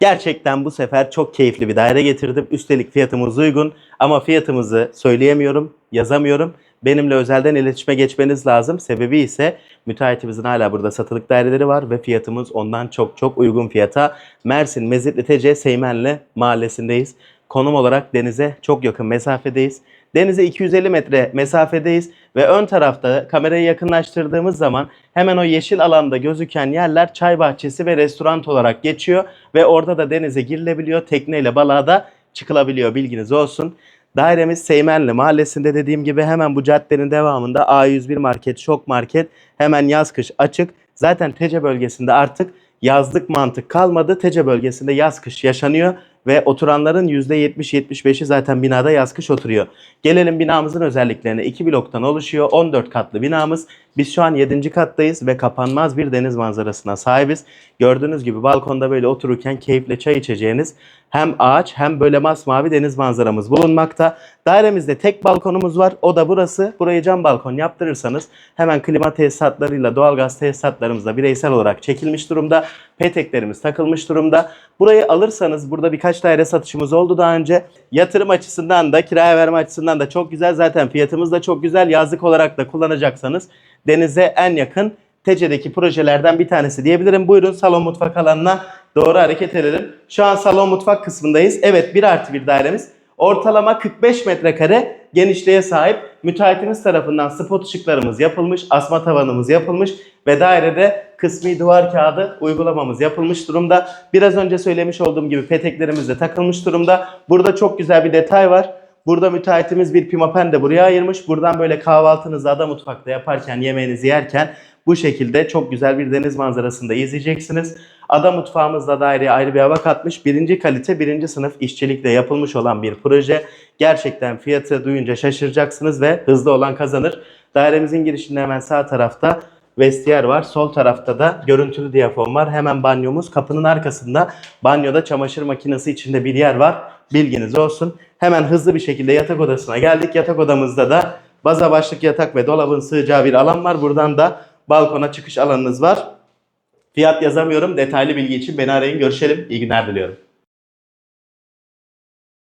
Gerçekten bu sefer çok keyifli bir daire getirdim. Üstelik fiyatımız uygun ama fiyatımızı söyleyemiyorum, yazamıyorum. Benimle özelden iletişime geçmeniz lazım. Sebebi ise müteahhitimizin hala burada satılık daireleri var ve fiyatımız ondan çok çok uygun fiyata. Mersin Mezitli TC Seymenli mahallesindeyiz. Konum olarak denize çok yakın mesafedeyiz. Denize 250 metre mesafedeyiz ve ön tarafta kamerayı yakınlaştırdığımız zaman hemen o yeşil alanda gözüken yerler çay bahçesi ve restoran olarak geçiyor ve orada da denize girilebiliyor. Tekneyle balığa da çıkılabiliyor bilginiz olsun. Dairemiz Seymenli mahallesinde dediğim gibi hemen bu caddenin devamında A101 market, şok market hemen yaz kış açık. Zaten Tece bölgesinde artık yazlık mantık kalmadı. Tece bölgesinde yaz kış yaşanıyor ve oturanların %70-75'i zaten binada yaz kış oturuyor. Gelelim binamızın özelliklerine. 2 bloktan oluşuyor. 14 katlı binamız. Biz şu an 7. kattayız ve kapanmaz bir deniz manzarasına sahibiz. Gördüğünüz gibi balkonda böyle otururken keyifle çay içeceğiniz hem ağaç hem böyle masmavi deniz manzaramız bulunmakta. Dairemizde tek balkonumuz var. O da burası. Burayı cam balkon yaptırırsanız hemen klima tesisatlarıyla doğalgaz tesisatlarımızla bireysel olarak çekilmiş durumda. Peteklerimiz takılmış durumda. Burayı alırsanız burada birkaç daire satışımız oldu daha önce. Yatırım açısından da kiraya verme açısından da çok güzel. Zaten fiyatımız da çok güzel. Yazlık olarak da kullanacaksanız denize en yakın Tece'deki projelerden bir tanesi diyebilirim. Buyurun salon mutfak alanına doğru hareket edelim. Şu an salon mutfak kısmındayız. Evet 1 artı bir dairemiz. Ortalama 45 metrekare genişliğe sahip. Müteahhitimiz tarafından spot ışıklarımız yapılmış, asma tavanımız yapılmış ve dairede kısmi duvar kağıdı uygulamamız yapılmış durumda. Biraz önce söylemiş olduğum gibi peteklerimiz de takılmış durumda. Burada çok güzel bir detay var. Burada müteahhitimiz bir pimapen de buraya ayırmış. Buradan böyle kahvaltınızı ada mutfakta yaparken, yemeğinizi yerken bu şekilde çok güzel bir deniz manzarasında izleyeceksiniz. Ada mutfağımızda daireye ayrı bir hava katmış. Birinci kalite, birinci sınıf işçilikle yapılmış olan bir proje. Gerçekten fiyatı duyunca şaşıracaksınız ve hızlı olan kazanır. Dairemizin girişinde hemen sağ tarafta vestiyer var. Sol tarafta da görüntülü diyafon var. Hemen banyomuz. Kapının arkasında banyoda çamaşır makinesi içinde bir yer var. Bilginiz olsun. Hemen hızlı bir şekilde yatak odasına geldik. Yatak odamızda da baza başlık yatak ve dolabın sığacağı bir alan var. Buradan da balkona çıkış alanınız var. Fiyat yazamıyorum. Detaylı bilgi için beni arayın. Görüşelim. İyi günler diliyorum.